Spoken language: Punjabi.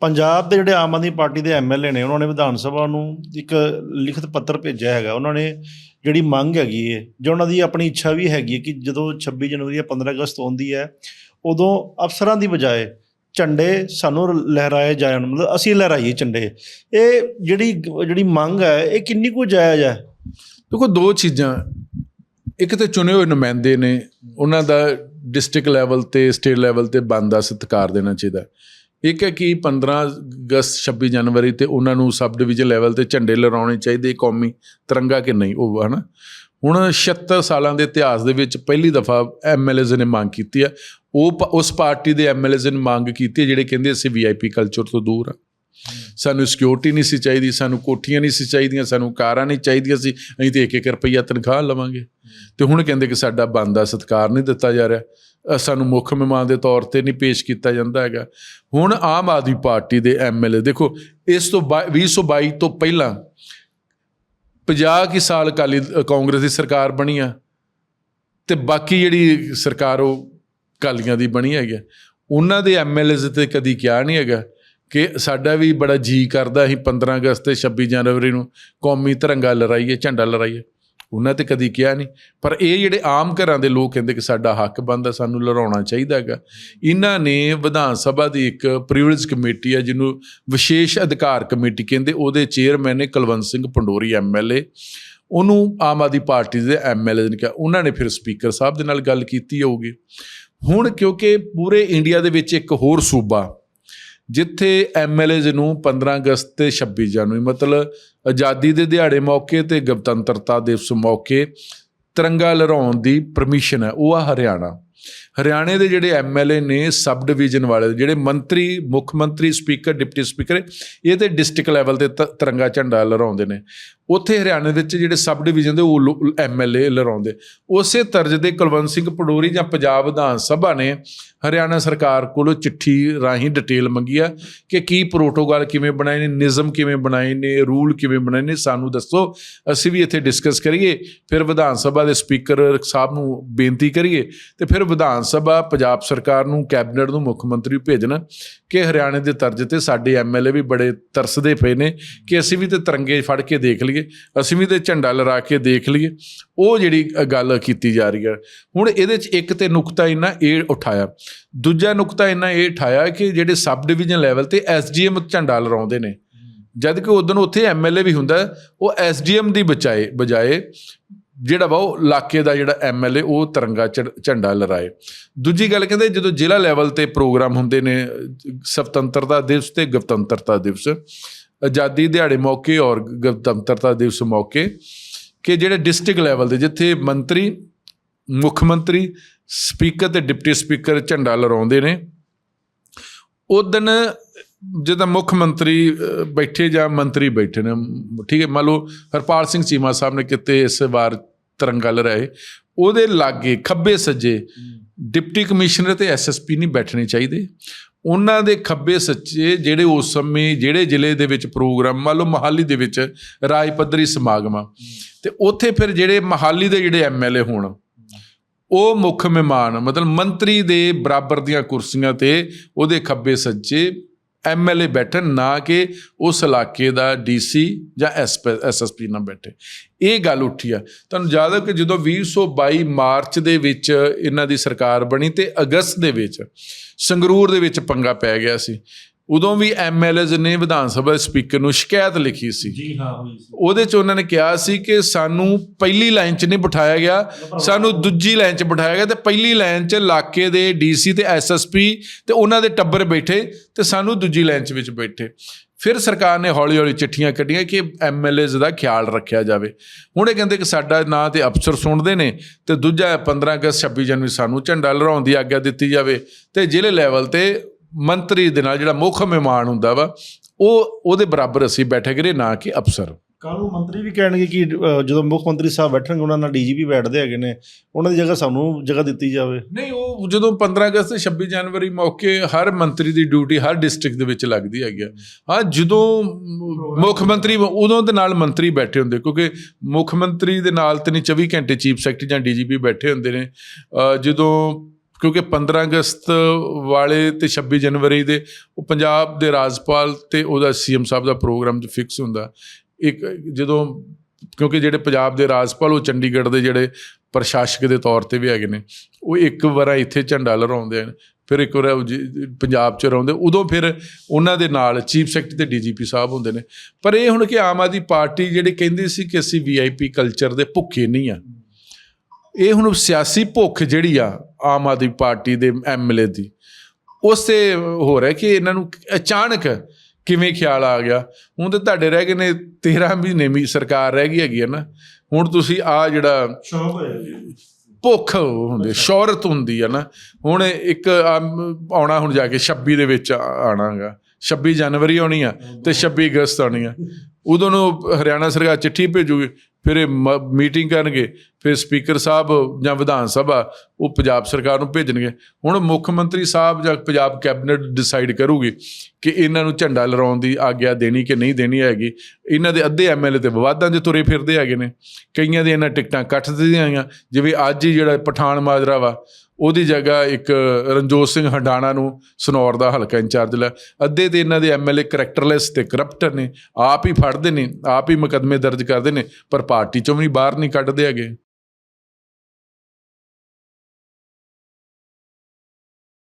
ਪੰਜਾਬ ਦੇ ਜਿਹੜੇ ਆਮ ਆਦਮੀ ਪਾਰਟੀ ਦੇ ਐਮਐਲਏ ਨੇ, ਉਹਨਾਂ ਨੇ ਵਿਧਾਨ ਸਭਾ ਨੂੰ ਇੱਕ ਲਿਖਤ ਪੱਤਰ ਭੇਜਿਆ ਹੈਗਾ। ਉਹਨਾਂ ਨੇ ਜਿਹੜੀ ਮੰਗ ਹੈਗੀ ਹੈ ਜੋ ਉਹਨਾਂ ਦੀ ਆਪਣੀ ਇੱਛਾ ਵੀ ਹੈਗੀ ਹੈ ਕਿ ਜਦੋਂ 26 ਜਨਵਰੀ ਜਾਂ 15 ਅਗਸਤ ਆਉਂਦੀ ਹੈ, ਉਦੋਂ ਅਫਸਰਾਂ ਦੀ ਬਜਾਏ ਝੰਡੇ ਸਾਨੂੰ ਲਹਿਰਾਏ ਜਾਣ। ਮਤਲਬ ਅਸੀਂ ਲਹਿਰਾਈਏ ਝੰਡੇ। ਇਹ ਜਿਹੜੀ ਜਿਹੜੀ ਮੰਗ ਹੈ, ਇਹ ਕਿੰਨੀ ਕੁ ਜਾਇਜ਼ ਹੈ? ਦੇਖੋ, ਦੋ ਚੀਜ਼ਾਂ। ਇੱਕ ਤੇ ਚੁਣੇ ਹੋਏ ਨੁਮਾਇੰਦੇ ਨੇ, ਉਹਨਾਂ ਦਾ ਡਿਸਟ੍ਰਿਕਟ ਲੈਵਲ ਤੇ, ਸਟੇਟ ਲੈਵਲ ਤੇ ਬੰਦਾ ਸਤਿਕਾਰ ਦੇਣਾ ਚਾਹੀਦਾ। ਇੱਕ ਹੈ ਕਿ 15 ਅਗਸਤ 26 ਜਨਵਰੀ ਤੇ ਉਹਨਾਂ ਨੂੰ ਸਬ ਡਿਵੀਜ਼ਨ ਲੈਵਲ ਤੇ ਝੰਡੇ ਲਹਿਰਾਉਣੇ ਚਾਹੀਦੇ, ਕੌਮੀ ਤਿਰੰਗਾ ਕਿ ਨਹੀਂ, ਉਹ ਹਨਾ। ਹੁਣ 76 ਸਾਲਾਂ ਦੇ ਇਤਿਹਾਸ ਦੇ ਵਿੱਚ ਪਹਿਲੀ ਦਫਾ ਐਮਐਲਏਜ਼ ਨੇ ਮੰਗ ਕੀਤੀ ਆ ਉਹ ਪ- ਉਸ ਪਾਰਟੀ ਦੇ ਐਮਐਲਏਜ਼ ਨੇ ਮੰਗ ਕੀਤੀ ਜਿਹੜੇ ਕਹਿੰਦੇ ਅਸੀਂ ਵੀਆਈਪੀ ਕਲਚਰ ਤੋਂ ਦੂਰ ਆ। ਸਾਨੂੰ ਸਿਕਿਉਰਿਟੀ ਨਹੀਂ ਸੀ ਚਾਹੀਦੀ, ਸਾਨੂੰ ਕੋਠੀਆਂ ਨਹੀਂ ਸੀ ਚਾਹੀਦੀਆਂ, ਸਾਨੂੰ ਕਾਰਾਂ ਨਹੀਂ ਚਾਹੀਦੀਆਂ ਸੀ, ਅਸੀਂ ਤੇ 1-1 ਰੁਪਈਆ ਤਨਖਾਹ ਲਵਾਂਗੇ। ਤੇ ਹੁਣ ਕਹਿੰਦੇ ਕਿ ਸਾਡਾ ਬੰਦਾ ਸਤਕਾਰ ਨਹੀਂ ਦਿੱਤਾ ਜਾ ਰਿਹਾ। ਸਾਨੂੰ ਮੁੱਖ ਮਹਿਮਾਨ ਦੇ ਤੌਰ ਤੇ ਨਹੀਂ ਪੇਸ਼ ਕੀਤਾ ਜਾਂਦਾ ਹੈਗਾ। ਹੁਣ ਆਮ ਆਦਮੀ ਪਾਰਟੀ ਦੇ ਐਮਐਲਏ ਦੇਖੋ, ਇਸ ਤੋਂ ਬਾ- 2022 ਤੋਂ ਪਹਿਲਾਂ 50 ਕੀ ਸਾਲ ਅਕਾਲੀ ਕਾਂਗਰਸ ਦੀ ਸਰਕਾਰ ਬਣੀ ਆ ਤੇ ਬਾਕੀ ਜਿਹੜੀ ਸਰਕਾਰ ਉਹ ਅਕਾਲੀਆਂ ਦੀ ਬਣੀ ਹੈਗੀ ਆ। ਉਹਨਾਂ ਦੇ ਐਮਐਲਏਜ਼ ਤੇ ਕਦੀ ਕਿਹਾ ਨਹੀਂ ਹੈਗਾ ਕਿ ਸਾਡਾ ਵੀ ਬੜਾ ਜੀ ਕਰਦਾ ਅਸੀਂ 15 ਅਗਸਤ ਤੇ 26 ਜਨਵਰੀ ਨੂੰ, ਕੌਮੀ ਤਿਰੰਗਾ ਲਹਿਰਾਈਏ ਝੰਡਾ ਲਹਿਰਾਈਏ ਉਹਨਾਂ ਤੇ ਕਦੀ ਕਿਹਾ ਨਹੀਂ। ਪਰ ਇਹ ਜਿਹੜੇ ਆਮ ਘਰਾਂ ਦੇ ਲੋਕ ਕਹਿੰਦੇ ਕਿ ਸਾਡਾ ਹੱਕ ਬਣਦਾ, ਸਾਨੂੰ ਲੜਾਉਣਾ ਚਾਹੀਦਾ ਹੈਗਾ। ਇਹਨਾਂ ਨੇ ਵਿਧਾਨ ਸਭਾ ਦੀ ਇੱਕ ਪ੍ਰਿਵਿਲੇਜ ਕਮੇਟੀ ਹੈ ਜਿਹਨੂੰ ਵਿਸ਼ੇਸ਼ ਅਧਿਕਾਰ ਕਮੇਟੀ ਕਹਿੰਦੇ, ਉਹਦੇ ਚੇਅਰਮੈਨ ਨੇ ਕੁਲਵੰਤ ਸਿੰਘ ਪੰਡੋਰੀ ਐਮਐਲਏ ਉਹਨੂੰ ਆਮ ਆਦਮੀ ਪਾਰਟੀ ਦੇ ਐਮਐਲਏ ਨੇ ਕਿਹਾ। ਉਹਨਾਂ ਨੇ ਫਿਰ ਸਪੀਕਰ ਸਾਹਿਬ ਦੇ ਨਾਲ ਗੱਲ ਕੀਤੀ ਹੋਊਗੀ। ਹੁਣ ਕਿਉਂਕਿ ਪੂਰੇ ਇੰਡੀਆ ਦੇ ਵਿੱਚ ਇੱਕ ਹੋਰ ਸੂਬਾ ਜਿੱਥੇ ਐਮਐਲਏਜ਼ ਨੂੰ 15 ਅਗਸਤ ਤੇ 26 ਜਨਵਰੀ, ਮਤਲਬ ਆਜ਼ਾਦੀ ਦੇ ਦਿਹਾੜੇ ਮੌਕੇ ਤੇ ਗਣਤੰਤਰਤਾ ਦਿਵਸ ਮੌਕੇ ਤਿਰੰਗਾ ਲਹਿਰਾਉਣ ਦੀ ਪਰਮਿਸ਼ਨ ਹੈ, ਉਹ ਆ ਹਰਿਆਣਾ। ਹਰਿਆਣੇ ਦੇ ਜਿਹੜੇ ਐਮਐਲਏ ਨੇ ਸਬ ਡਿਵੀਜ਼ਨ ਵਾਲੇ, ਜਿਹੜੇ ਮੰਤਰੀ, ਮੁੱਖ ਮੰਤਰੀ, ਸਪੀਕਰ, ਡਿਪਟੀ ਸਪੀਕਰ, ਇਹ ਤੇ ਡਿਸਟ੍ਰਿਕਟ ਲੈਵਲ ਤੇ ਤ- ਤਿਰੰਗਾ ਝੰਡਾ ਲਹਿਰਾਉਂਦੇ ਨੇ। ਉੱਥੇ ਹਰਿਆਣੇ ਵਿੱਚ ਜਿਹੜੇ ਸਬ ਡਿਵੀਜ਼ਨ ਦੇ ਉਹ ਐਮਐਲਏ ਲੜਾਉਂਦੇ। ਉਸੇ ਤਰਜ਼ ਦੇ ਕੁਲਵੰਤ ਸਿੰਘ ਪਡੋਰੀ ਜਾਂ ਪੰਜਾਬ ਵਿਧਾਨ ਸਭਾ ਨੇ ਹਰਿਆਣਾ ਸਰਕਾਰ ਕੋਲੋਂ ਚਿੱਠੀ ਰਾਹੀਂ ਡਿਟੇਲ ਮੰਗੀ ਆ ਕਿ ਕੀ ਪ੍ਰੋਟੋਕਾਲ ਕਿਵੇਂ ਬਣਾਏ ਨੇ, ਨਿਯਮ ਕਿਵੇਂ ਬਣਾਏ ਨੇ ਰੂਲ ਕਿਵੇਂ ਬਣਾਏ ਨੇ, ਸਾਨੂੰ ਦੱਸੋ। ਅਸੀਂ ਵੀ ਇੱਥੇ ਡਿਸਕਸ ਕਰੀਏ, ਫਿਰ ਵਿਧਾਨ ਸਭਾ ਦੇ ਸਪੀਕਰ ਸਾਹਿਬ ਨੂੰ ਬੇਨਤੀ ਕਰੀਏ ਤੇ ਫਿਰ ਵਿਧਾਨ ਸਭਾ ਪੰਜਾਬ ਸਰਕਾਰ ਨੂੰ ਕੈਬਨਿਟ ਨੂੰ ਮੁੱਖ ਮੰਤਰੀ ਨੂੰ ਭੇਜਣ ਕਿ ਹਰਿਆਣੇ ਦੇ ਤਰਜ਼ ਤੇ ਸਾਡੇ ਐਮਐਲਏ ਵੀ ਬੜੇ ਤਰਸਦੇ ਪਏ ਨੇ ਕਿ ਅਸੀਂ ਵੀ ਤੇ ਤਿਰੰਗੇ ਫੜ ਕੇ ਦੇਖ ਲਈਏ। ਅਸੀਂ ਵੀ ਤੇ ਝੰਡਾ ਲਹਿਰਾ ਕੇ ਦੇਖ ਲਈਏ। ਉਹ ਜਿਹੜੀ ਗੱਲ ਕੀਤੀ ਜਾ ਰਹੀ ਹੈ। ਹੁਣ ਇਹਦੇ 'ਚ ਇੱਕ ਤੇ ਨੁਕਤਾ ਇਹਨਾਂ ਇਹ ਉਠਾਇਆ। ਦੂਜਾ ਨੁਕਤਾ ਇਹਨਾਂ ਇਹ ਉਠਾਇਆ ਕਿ ਜਿਹੜੇ ਸਬ ਡਿਵੀਜ਼ਨ ਲੈਵਲ ਤੇ ਐਸਡੀਐਮ ਝੰਡਾ ਲਹਿਰਾਉਂਦੇ ਨੇ। ਜਦ ਕਿ ਉਦੋਂ ਉੱਥੇ ਐਮਐਲਏ ਵੀ ਹੁੰਦਾ ਹੈ, ਉਹ ਐਸਡੀਐਮ ਦੀ ਬਚਾਏ ਬਜਾਏ ਜਿਹੜਾ ਵਾ ਉਹ ਇਲਾਕੇ ਦਾ ਜਿਹੜਾ ਐਮਐਲਏ ਉਹ ਤਿਰੰਗਾ ਝੰ- ਝੰਡਾ ਲਹਿਰਾਏ ਦੂਜੀ ਗੱਲ ਕਹਿੰਦੇ ਜਦੋਂ ਜ਼ਿਲ੍ਹਾ ਲੈਵਲ ਤੇ ਪ੍ਰੋਗਰਾਮ ਹੁੰਦੇ ਨੇ ਸਵਤੰਤਰਤਾ ਦਿਵਸ ਤੇ ਗਣਤੰਤਰਤਾ ਦਿਵਸ ਆਜ਼ਾਦੀ ਦਿਹਾੜੇ ਮੌਕੇ ਔਰ ਗਣਤੰਤਰਤਾ ਦਿਵਸ ਮੌਕੇ ਕਿ ਜਿਹੜੇ ਡਿਸਟ੍ਰਿਕਟ ਲੈਵਲ ਦੇ, ਜਿੱਥੇ ਮੰਤਰੀ, ਮੁੱਖ ਮੰਤਰੀ, ਸਪੀਕਰ ਤੇ ਡਿਪਟੀ ਸਪੀਕਰ ਝੰਡਾ ਲਹਿਰਾਉਂਦੇ ਨੇ, ਉਹ ਦਿਨ ਜਦੋਂ ਮੁੱਖ ਮੰਤਰੀ ਬੈਠੇ ਜਾਂ ਮੰਤਰੀ ਬੈਠੇ ਨੇ, ਠੀਕ ਹੈ, ਮੰਨ ਲਓ ਹਰਪਾਲ ਸਿੰਘ ਚੀਮਾ ਸਾਹਿਬ ਨੇ ਕਿਤੇ ਇਸ ਵਾਰ ਤਿਰੰਗਾ ਲਹਿਰਾਏ, ਉਹਦੇ ਲਾਗੇ ਖੱਬੇ ਸੱਜੇ ਡਿਪਟੀ ਕਮਿਸ਼ਨਰ ਤੇ ਐਸਐਸਪੀ ਨਹੀਂ ਬੈਠਣੇ ਚਾਹੀਦੇ। ਉਹਨਾਂ ਦੇ ਖੱਬੇ ਸੱਚੇ ਜਿਹੜੇ ਉਸ ਸਮੇਂ ਜਿਹੜੇ ਜ਼ਿਲ੍ਹੇ ਦੇ ਵਿੱਚ ਪ੍ਰੋਗਰਾਮ, ਮੰਨ ਲਓ ਮਹਾਲੀ ਦੇ ਵਿੱਚ ਰਾਜ ਪੱਧਰੀ ਸਮਾਗਮ ਆ, ਤੇ ਉੱਥੇ ਫਿਰ ਜਿਹੜੇ ਮਹਾਲੀ ਦੇ ਜਿਹੜੇ ਐਮਐਲਏ ਹੋਣ, ਉਹ ਮੁੱਖ ਮਹਿਮਾਨ, ਮਤਲਬ ਮੰਤਰੀ ਦੇ ਬਰਾਬਰ ਦੀਆਂ ਕੁਰਸੀਆਂ ਤੇ ਉਹਦੇ ਖੱਬੇ ਸੱਜੇ ਐਮਐਲਏ ਬੈਠਣ, ਨਾ ਕਿ ਉਸ ਇਲਾਕੇ ਦਾ ਡੀਸੀ ਜਾਂ ਐਸਐਸਪੀ ਨਾ ਬੈਠੇ। ਇਹ ਗੱਲ ਉੱਠੀ ਆ। ਤੁਹਾਨੂੰ ਯਾਦ ਹੈ ਕਿ ਜਦੋਂ 2022 ਮਾਰਚ ਦੇ ਵਿੱਚ ਇਹਨਾਂ ਦੀ ਸਰਕਾਰ ਬਣੀ ਤੇ ਅਗਸਤ ਦੇ ਵਿੱਚ ਸੰਗਰੂਰ ਦੇ ਵਿੱਚ ਪੰਗਾ ਪੈ ਗਿਆ ਸੀ। ਉਦੋਂ ਵੀ ਐਮਐਲਏਜ਼ ਨੇ ਵਿਧਾਨ ਸਭਾ ਦੇ ਸਪੀਕਰ ਨੂੰ ਸ਼ਿਕਾਇਤ ਲਿਖੀ ਸੀ। ਜੀ ਹਾਂ ਹੋਈ ਸੀ। ਉਹਦੇ ਚ ਉਹਨਾਂ ਨੇ ਕਿਹਾ ਸੀ ਕਿ ਸਾਨੂੰ ਪਹਿਲੀ ਲਾਈਨ 'ਚ ਨਹੀਂ ਬਿਠਾਇਆ ਗਿਆ ਸਾਨੂੰ ਦੂਜੀ ਲਾਈਨ 'ਚ ਬਿਠਾਇਆ ਗਿਆ ਤੇ ਪਹਿਲੀ ਲਾਈਨ 'ਚ ਇਲਾਕੇ ਦੇ ਡੀਸੀ ਤੇ ਐਸਐਸਪੀ ਤੇ ਉਹਨਾਂ ਦੇ ਟੱਬਰ ਬੈਠੇ ਤੇ ਸਾਨੂੰ ਦੂਜੀ ਲਾਈਨ 'ਚ ਵਿੱਚ ਬੈਠੇ। ਫਿਰ ਸਰਕਾਰ ਨੇ ਹੌਲੀ-ਹੌਲੀ ਚਿੱਠੀਆਂ ਕੱਢੀਆਂ ਕਿ ਐਮਐਲਏਜ਼ ਦਾ ਖਿਆਲ ਰੱਖਿਆ ਜਾਵੇ। ਹੁਣ ਇਹ ਕਹਿੰਦੇ ਕਿ ਸਾਡਾ ਨਾਂ ਤੇ ਅਫਸਰ ਸੁਣਦੇ ਨੇ ਤੇ ਦੂਜਾ 15 ਅਗਸਤ 26 ਜਨਵਰੀ ਸਾਨੂੰ ਝੰਡਾ ਲਹਿਰਾਉਣ ਦੀ ਆਗਿਆ ਦਿੱਤੀ ਜਾਵੇ ਤੇ ਜ਼ਿਲ੍ਹੇ ਲੈਵਲ ਤੇ ਮੰਤਰੀ ਦੇ ਨਾਲ ਜਿਹੜਾ ਮੁੱਖ ਮਹਿਮਾਨ ਹੁੰਦਾ ਵਾ ਉਹ ਉਹਦੇ ਬਰਾਬਰ ਅਸੀਂ ਬੈਠੇ ਕਰੀਏ ਨਾ ਕਿ ਅਫਸਰ। ਕਾਨੂੰਨ ਮੰਤਰੀ ਵੀ ਕਹਿਣਗੇ ਕਿ ਜਦੋਂ ਮੁੱਖ ਮੰਤਰੀ ਸਾਹਿਬ ਬੈਠਣਗੇ ਉਹਨਾਂ ਨਾਲ ਡੀਜੀਪੀ ਬੈਠਦੇ ਹੈਗੇ ਨੇ ਉਹਨਾਂ ਦੀ ਜਗ੍ਹਾ ਸਾਨੂੰ ਜਗ੍ਹਾ ਦਿੱਤੀ ਜਾਵੇ। ਨਹੀਂ ਉਹ ਜਦੋਂ 15 ਅਗਸਤ ਤੇ 26 ਜਨਵਰੀ ਮੌਕੇ ਹਰ ਮੰਤਰੀ ਦੀ ਡਿਊਟੀ ਹਰ ਡਿਸਟ੍ਰਿਕਟ ਦੇ ਵਿੱਚ ਲੱਗਦੀ ਹੈਗੀ ਆ। ਹਾਂ ਜਦੋਂ ਮੁੱਖ ਮੰਤਰੀ ਉਦੋਂ ਦੇ ਨਾਲ ਮੰਤਰੀ ਬੈਠੇ ਹੁੰਦੇ ਕਿਉਂਕਿ ਮੁੱਖ ਮੰਤਰੀ ਦੇ ਨਾਲ ਤੇ ਨਹੀਂ 24 ਘੰਟੇ ਚੀਫ ਸੈਕਟਰੀ ਜਾਂ ਡੀਜੀਪੀ ਬੈਠੇ ਹੁੰਦੇ ਨੇ। ਜਦੋਂ ਕਿਉਂਕਿ 15 ਅਗਸਤ ਵਾਲੇ ਤੇ 26 ਜਨਵਰੀ ਦੇ ਉਹ ਪੰਜਾਬ ਦੇ ਰਾਜਪਾਲ ਤੇ ਉਹਦਾ ਸੀਐਮ ਸਾਹਿਬ ਦਾ ਪ੍ਰੋਗਰਾਮ ਚ ਫਿਕਸ ਹੁੰਦਾ। ਇੱਕ ਜਦੋਂ ਕਿਉਂਕਿ ਜਿਹੜੇ ਪੰਜਾਬ ਦੇ ਰਾਜਪਾਲ, ਉਹ ਚੰਡੀਗੜ੍ਹ ਦੇ ਜਿਹੜੇ ਪ੍ਰਸ਼ਾਸਕ ਦੇ ਤੌਰ ਤੇ ਵੀ ਹੈਗੇ ਨੇ, ਉਹ ਇੱਕ ਵਾਰ ਇੱਥੇ ਝੰਡਾ ਲਹਿਰਾਉਂਦੇ ਹਨ, ਫਿਰ ਇੱਕ ਵਾਰ ਉਹ ਜੀ- ਪੰਜਾਬ ਚ ਰਹਿੰਦੇ, ਉਦੋਂ ਫਿਰ ਉਹਨਾਂ ਦੇ ਨਾਲ ਚੀਫ ਸੈਕਟਰੀ ਤੇ ਡੀਜੀਪੀ ਸਾਹਿਬ ਹੁੰਦੇ ਨੇ। ਪਰ ਇਹ ਹੁਣ ਕਿ ਆਮ ਆਦਮੀ ਪਾਰਟੀ ਜਿਹੜੇ ਕਹਿੰਦੀ ਸੀ ਕਿ ਅਸੀਂ ਵੀਆਈਪੀ ਕਲਚਰ ਦੇ ਭੁੱਖੇ ਨਹੀਂ ਆ ਇਹ ਹੁਣ ਸਿਆਸੀ ਭੁੱਖ ਜਿਹੜੀ ਆ ਆਮ ਆਦਮੀ ਪਾਰਟੀ ਦੇ ਐਮਐਲਏ ਦੀ ਉਸੇ ਹੋ ਰਿਹਾ ਕਿ ਇਹਨਾਂ ਨੂੰ ਅਚਾਨਕ ਕਿਵੇਂ ਖਿਆਲ ਆ ਗਿਆ? ਹੁਣ ਤੇ ਤੁਹਾਡੇ ਰਹਿ ਗਏ ਨੇ 13 ਮਹੀਨੇ ਵੀ ਸਰਕਾਰ ਰਹਿ ਗਈ ਹੈਗੀ ਹੈ ਨਾ। ਹੁਣ ਤੁਸੀਂ ਆ ਜਿਹੜਾ ਸ਼ੌਕ ਭੁੱਖ ਹੁੰਦੀ ਸ਼ੌਹਰਤ ਹੁੰਦੀ ਹੈ ਨਾ। ਹੁਣ ਇੱਕ ਆਉਣਾ ਹੁਣ ਜਾ ਕੇ 26 ਦੇ ਵਿੱਚ ਆ- ਆਉਣਾਗਾ 26 ਜਨਵਰੀ ਆਉਣੀ ਆ ਤੇ 26 ਅਗਸਤ ਆਉਣੀ ਆ। ਉਦੋਂ ਨੂੰ ਹਰਿਆਣਾ ਸਰਕਾਰ ਚਿੱਠੀ ਭੇਜੂਗੀ, ਫਿਰ ਇਹ ਮੀਟਿੰਗ ਕਰਨਗੇ, ਫਿਰ ਸਪੀਕਰ ਸਾਹਿਬ ਜਾਂ ਵਿਧਾਨ ਸਭਾ, ਉਹ ਪੰਜਾਬ ਸਰਕਾਰ ਨੂੰ ਭੇਜਣਗੇ। ਹੁਣ ਮੁੱਖ ਮੰਤਰੀ ਸਾਹਿਬ ਜਾਂ ਪੰਜਾਬ ਕੈਬਨਿਟ ਡਿਸਾਈਡ ਕਰੂਗੀ ਕਿ ਇਹਨਾਂ ਨੂੰ ਝੰਡਾ ਲਹਿਰਾਉਣ ਦੀ ਆਗਿਆ ਦੇਣੀ ਕਿ ਨਹੀਂ ਦੇਣੀ ਹੈਗੀ। ਇਹਨਾਂ ਦੇ ਅੱਧੇ ਐਮਐਲਏ ਤੇ ਵਿਵਾਦਾਂ 'ਚ ਤੁਰੇ ਫਿਰਦੇ ਹੈਗੇ ਨੇ। ਕਈਆਂ ਦੀਆਂ ਇਹਨਾਂ ਟਿਕਟਾਂ ਕੱਟ ਦਿੱਤੀਆਂ ਆਈਆਂ ਜਿਵੇਂ ਅੱਜ ਹੀ ਜਿਹੜਾ ਪਠਾਨ ਮਾਜਰਾ ਵਾ ਉਹਦੀ ਜਗ੍ਹਾ ਇੱਕ ਰਣਜੋਤ ਸਿੰਘ ਹੰਡਾਣਾ ਨੂੰ ਸਨੌਰ ਦਾ ਹਲਕਾ ਇੰਚਾਰਜ ਲੈ। ਅੱਧੇ ਤੇ ਇਹਨਾਂ ਦੇ ਐਮਐਲਏ ਕਰੈਕਟਰਲੈਸ ਤੇ ਕਰਪਟਰ ਨੇ। ਆਪ ਹੀ ਫੜਦੇ ਨੇ, ਆਪ ਹੀ ਮੁਕੱਦਮੇ ਦਰਜ ਕਰਦੇ ਨੇ, ਪਰ ਪਾਰਟੀ ਚੋਂ ਵੀ ਬਾਹਰ ਨਹੀਂ ਕੱਢਦੇ ਹੈਗੇ।